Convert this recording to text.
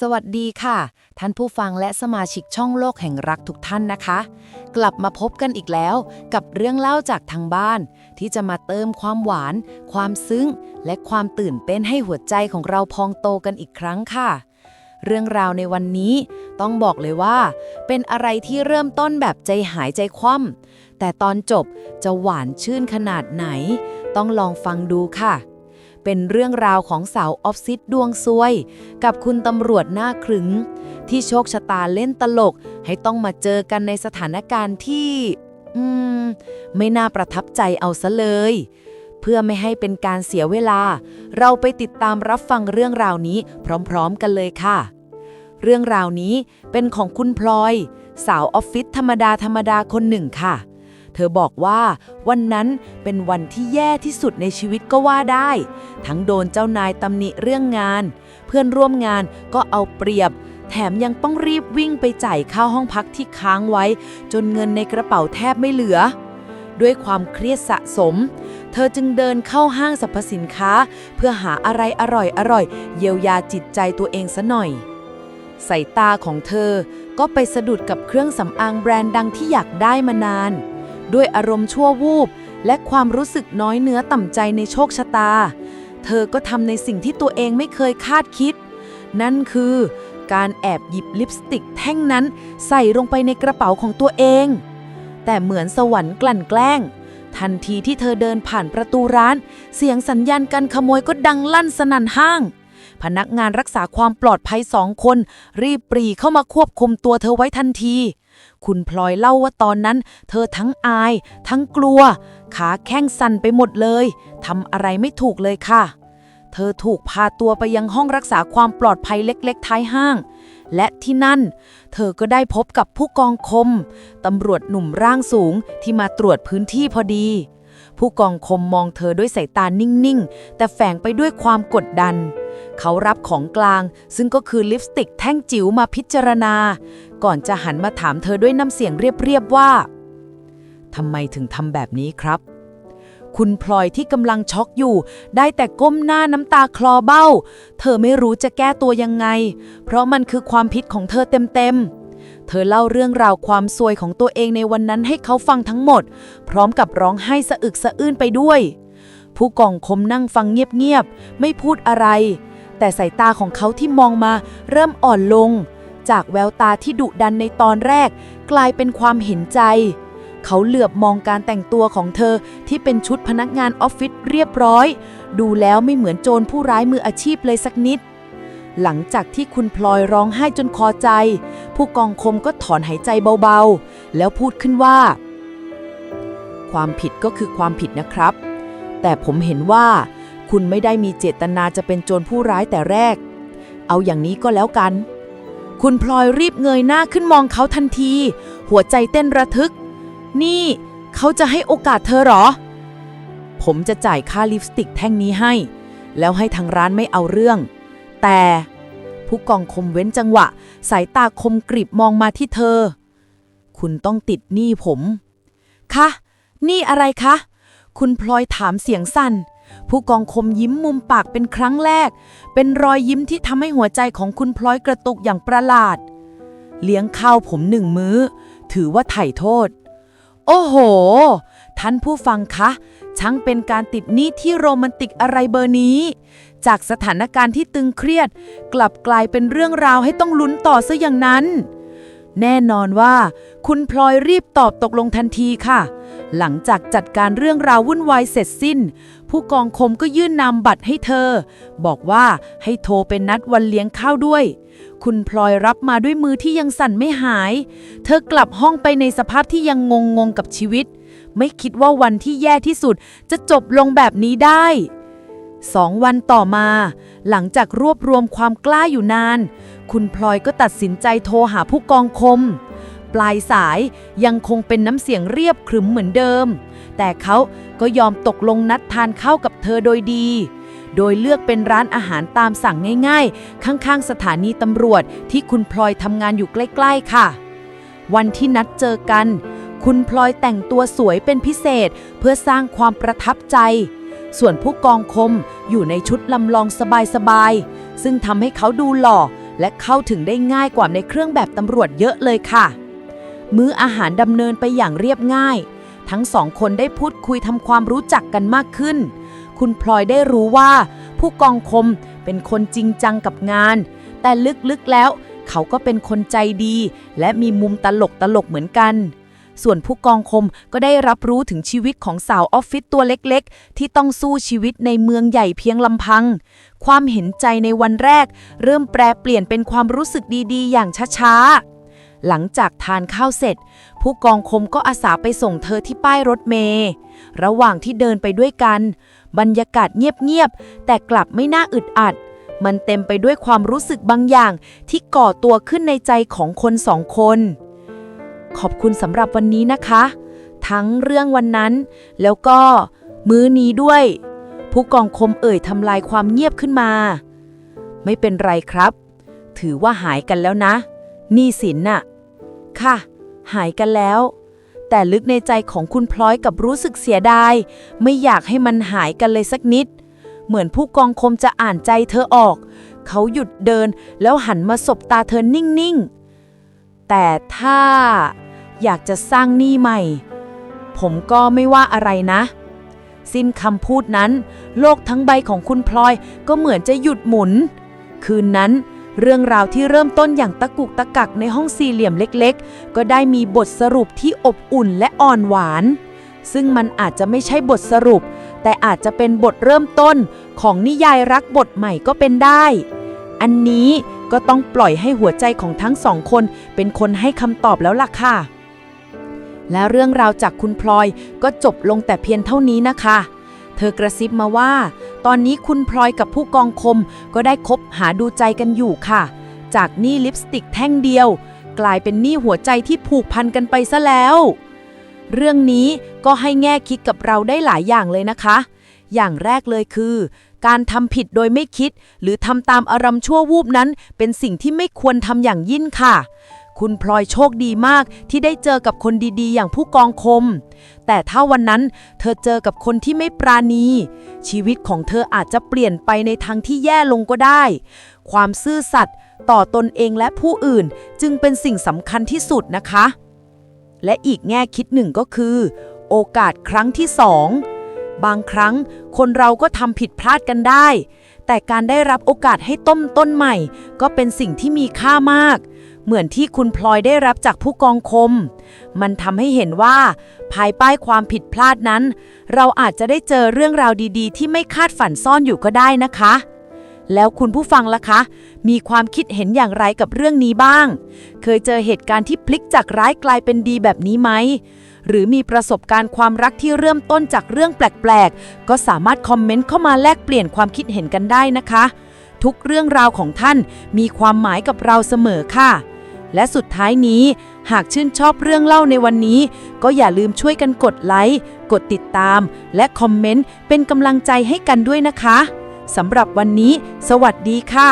สวัสดีค่ะ ท่านผู้ฟังและสมาชิกช่องโลกแห่งรักทุกท่านนะคะ กลับมาพบกันอีกแล้วกับเรื่องเล่าจากทางบ้าน ที่จะมาเติมความหวาน ความซึ้ง และความตื่นเต้นให้หัวใจของเราพองโตกันอีกครั้งค่ะ เรื่องราวในวันนี้ต้องบอกเลยว่า เป็นอะไรที่เริ่มต้นแบบใจหายใจคว่ำแต่ตอนจบจะหวานชื่นขนาดไหน ต้องลองฟังดูค่ะ เป็นเรื่องราวของสาวออฟซิศดวงซวย กับคุณตำรวจหน้าขรึง ที่โชคชะตาเล่นตลก ให้ต้องมาเจอกันในสถานการณ์ที่ อืม ไม่น่าประทับใจเอาซะเลย เพื่อไม่ให้เป็นการเสียเวลา เราไปติดตามรับฟังเรื่องราวนี้พร้อมๆกันเลยค่ะ เรื่องราวนี้เป็นของคุณพลอย สาวออฟฟิศธรรมดาธรรมดาคนหนึ่งค่ะ เธอบอกว่าวันนั้นเป็นวันที่แย่ที่สุดในชีวิตก็ว่าได้ ทั้งโดนเจ้านายตำหนิเรื่องงาน เพื่อนร่วมงานก็เอาเปรียบ แถมยังต้องรีบวิ่งไปจ่ายค่าห้องพักที่ค้างไว้ จนเงินในกระเป๋าแทบไม่เหลือ ด้วยความเครียดสะสม เธอจึงเดินเข้าห้างสรรพสินค้า เพื่อหาอะไรอร่อยๆเยียวยาจิตใจตัวเองซะหน่อยสายตาของเธอก็ไปสะดุดกับเครื่องสำอางแบรนด์ดังที่อยากได้มานาน ด้วยอารมณ์ชั่ววูบ และความรู้สึกน้อยเนื้อต่ำใจในโชคชะตา เธอก็ทำในสิ่งที่ตัวเองไม่เคยคาดคิด นั่นคือการแอบหยิบลิปสติกแท่งนั้นใส่ลงไปในกระเป๋าของตัวเอง แต่เหมือนสวรรค์กลั่นแกล้ง ทันทีที่เธอเดินผ่านประตูร้าน เสียงสัญญาณการขโมยก็ดังลั่นสนั่นห้าง พนักงานรักษาความปลอดภัยสองคน รีบปรีเข้ามาควบคุมตัวเธอไว้ทันที คุณพลอยเล่าว่าตอนนั้น เธอทั้งอาย ทั้งกลัว ขาแข้งสั่นไปหมดเลยทำอะไรไม่ถูกเลยค่ะ เธอถูกพาตัวไปยังห้องรักษาความปลอดภัยเล็ก ๆ ท้ายห้าง และที่นั่น เธอก็ได้พบกับผู้กองคมตำรวจหนุ่มร่างสูงที่มาตรวจพื้นที่พอดี ผู้กองคมมองเธอด้วยสายตานิ่งๆ แต่แฝงไปด้วยความกดดัน เขารับของกลาง ซึ่งก็คือลิปสติกแท่งจิ๋วมาพิจารณา ก่อนจะหันมาถามเธอด้วยน้ำเสียงเรียบๆว่าทำไมถึงทำแบบนี้ครับ คุณพลอยที่กำลังช็อกอยู่ ได้แต่ก้มหน้าน้ำตาคลอเบ้า เธอไม่รู้จะแก้ตัวยังไง เพราะมันคือความผิดของเธอเต็มๆ เธอเล่าเรื่องราวความซวยของตัวเองในวันนั้นให้เขาฟังทั้งหมด พร้อมกับร้องไห้สะอึกสะอื้นไปด้วย ผู้กองคมนั่งฟังเงียบๆ ไม่พูดอะไร แต่สายตาของเขาที่มองมาเริ่มอ่อนลง จากแววตาที่ดุดันในตอนแรก กลายเป็นความเห็นใจ เขาเหลือบมองการแต่งตัวของเธอที่เป็นชุดพนักงานออฟฟิศเรียบร้อย ดูแล้วไม่เหมือนโจรผู้ร้ายมืออาชีพเลยสักนิด หลังจากที่คุณพลอยร้องไห้จนคอใจ ผู้กองคมก็ถอนหายใจเบาๆ แล้วพูดขึ้นว่า ความผิดก็คือความผิดนะครับ แต่ผมเห็นว่า คุณไม่ได้มีเจตนาจะเป็นโจรผู้ร้ายแต่แรก เอาอย่างนี้ก็แล้วกัน คุณพลอยรีบเงยหน้าขึ้นมองเขาทันที หัวใจเต้นระทึก นี่เขาจะให้โอกาสเธอเหรอ ผมจะจ่ายค่าลิปสติกแท่งนี้ให้ แล้วให้ทางร้านไม่เอาเรื่อง แต่ผู้กองคมเว้นจังหวะ สายตาคมกริบมองมาที่เธอ คุณต้องติดหนี้ผม คะหนี้อะไรคะ คุณพลอยถามเสียงสั่น ผู้กองคมยิ้มมุมปากเป็นครั้งแรก เป็นรอยยิ้มที่ทำให้หัวใจของคุณพลอยกระตุกอย่างประหลาด เลี้ยงข้าวผมหนึ่งมื้อ ถือว่าไถ่โทษ โอ้โห ท่านผู้ฟังคะ ช่างเป็นการติดหนี้ที่โรแมนติกอะไรเบอร์นี้ จากสถานการณ์ที่ตึงเครียด กลับกลายเป็นเรื่องราวให้ต้องลุ้นต่อซะอย่างนั้น แน่นอนว่า คุณพลอยรีบตอบตกลงทันทีค่ะ หลังจากจัดการเรื่องราววุ่นวายเสร็จสิ้น ผู้กองคมก็ยื่นนามบัตรให้เธอ บอกว่าให้โทรเป็นนัดวันเลี้ยงข้าวด้วยคุณพลอยรับมาด้วยมือที่ยังสั่นไม่หาย เธอกลับห้องไปในสภาพที่ยังงงงกับชีวิต ไม่คิดว่าวันที่แย่ที่สุดจะจบลงแบบนี้ได้สองวันต่อมา หลังจากรวบรวมความกล้าอยู่นาน คุณพลอยก็ตัดสินใจโทรหาผู้กองคม ปลายสายยังคงเป็นน้ำเสียงเรียบขรึมเหมือนเดิม แต่เขาก็ยอมตกลงนัดทานข้าวกับเธอโดยดี โดยเลือกเป็นร้านอาหารตามสั่งง่ายๆ ข้างๆ สถานีตำรวจที่คุณพลอยทำงานอยู่ใกล้ ๆ ค่ะ วันที่นัดเจอกัน คุณพลอยแต่งตัวสวยเป็นพิเศษเพื่อสร้างความประทับใจ ส่วนผู้กองคมอยู่ในชุดลำลองสบายๆ ซึ่งทำให้เขาดูหล่อ และเข้าถึงได้ง่ายกว่าในเครื่องแบบตำรวจเยอะเลยค่ะ มื้ออาหารดำเนินไปอย่างเรียบง่าย ทั้งสองคนได้พูดคุยทำความรู้จักกันมากขึ้น คุณพลอยได้รู้ว่า ผู้กองคมเป็นคนจริงจังกับงาน แต่ลึกๆแล้วเขาก็เป็นคนใจดี และมีมุมตลกตลกๆเหมือนกัน ส่วนผู้กองคมก็ได้รับรู้ถึงชีวิตของสาวออฟฟิศตัวเล็กๆ ที่ต้องสู้ชีวิตในเมืองใหญ่เพียงลำพัง ความเห็นใจในวันแรก เริ่มแปรเปลี่ยนเป็นความรู้สึกดีๆ อย่างช้าๆหลังจากทานข้าวเสร็จ ผู้กองคมก็อาสาไปส่งเธอที่ป้ายรถเมล์ระหว่างที่เดินไปด้วยกัน บรรยากาศเงียบๆ แต่กลับไม่น่าอึดอัด มันเต็มไปด้วยความรู้สึกบางอย่างที่ก่อตัวขึ้นในใจของคนสองคน ขอบคุณสำหรับวันนี้นะคะ ทั้งเรื่องวันนั้น แล้วก็มื้อนี้ด้วย ผู้กองคมเอ่ยทำลายความเงียบขึ้นมา ไม่เป็นไรครับ ถือว่าหายกันแล้วนะหนี่สินน่ะ ค่ะ หายกันแล้ว แต่ลึกในใจของคุณพลอยกับรู้สึกเสียดาย ไม่อยากให้มันหายกันเลยสักนิด เหมือนผู้กองคมจะอ่านใจเธอออก เขาหยุดเดินแล้วหันมาสบตาเธอนิ่งๆ แต่ถ้า อยากจะสร้างหนี้ใหม่ ผมก็ไม่ว่าอะไรนะ สิ้นคำพูดนั้น โลกทั้งใบของคุณพลอยก็เหมือนจะหยุดหมุน คืนนั้นเรื่องราวที่เริ่มต้นอย่างตะกุกตะกักในห้องสี่เหลี่ยมเล็กๆ ก็ได้มีบทสรุปที่อบอุ่นและอ่อนหวาน ซึ่งมันอาจจะไม่ใช่บทสรุป แต่อาจจะเป็นบทเริ่มต้นของนิยายรักบทใหม่ก็เป็นได้ อันนี้ก็ต้องปล่อยให้หัวใจของทั้งสองคนเป็นคนให้คำตอบแล้วล่ะค่ะ และเรื่องราวจากคุณพลอยก็จบลงแต่เพียงเท่านี้นะคะ เธอกระซิบมาว่า ตอนนี้คุณพลอยกับผู้กองคมก็ได้คบหาดูใจกันอยู่ค่ะ จากหนี้ลิปสติกแท่งเดียว กลายเป็นหนี้หัวใจที่ผูกพันกันไปซะแล้ว เรื่องนี้ก็ให้แง่คิดกับเราได้หลายอย่างเลยนะคะ อย่างแรกเลยคือ การทำผิดโดยไม่คิด หรือทำตามอารมณ์ชั่ววูบนั้น เป็นสิ่งที่ไม่ควรทำอย่างยิ่งค่ะ คุณพลอยโชคดีมากที่ได้เจอกับคนดีๆ อย่างผู้กองคม แต่ถ้าวันนั้นเธอเจอกับคนที่ไม่ปราณี ชีวิตของเธออาจจะเปลี่ยนไปในทางที่แย่ลงก็ได้ ความซื่อสัตย์ต่อตนเองและผู้อื่นจึงเป็นสิ่งสำคัญที่สุดนะคะ และอีกแง่คิดหนึ่งก็คือ โอกาสครั้งที่สองบางครั้งคนเราก็ทำผิดพลาดกันได้ แต่การได้รับโอกาสให้ต้มต้นใหม่ ก็เป็นสิ่งที่มีค่ามาก เหมือนที่คุณพลอยได้รับจากผู้กองคม มันทำให้เห็นว่า ภายใต้ความผิดพลาดนั้น เราอาจจะได้เจอเรื่องราวดีๆ ที่ไม่คาดฝันซ่อนอยู่ก็ได้นะคะ แล้วคุณผู้ฟังล่ะคะ มีความคิดเห็นอย่างไรกับเรื่องนี้บ้าง เคยเจอเหตุการณ์ที่พลิกจากร้ายกลายเป็นดีแบบนี้ไหมหรือมีประสบการณ์ความรักที่เริ่มต้นจากเรื่องแปลกๆ ก็สามารถคอมเมนต์เข้ามาแลกเปลี่ยนความคิดเห็นกันได้นะคะ ทุกเรื่องราวของท่านมีความหมายกับเราเสมอค่ะ และสุดท้ายนี้ หากชื่นชอบเรื่องเล่าในวันนี้ ก็อย่าลืมช่วยกันกดไลค์ กดติดตาม และคอมเมนต์เป็นกำลังใจให้กันด้วยนะคะสำหรับวันนี้ สวัสดีค่ะ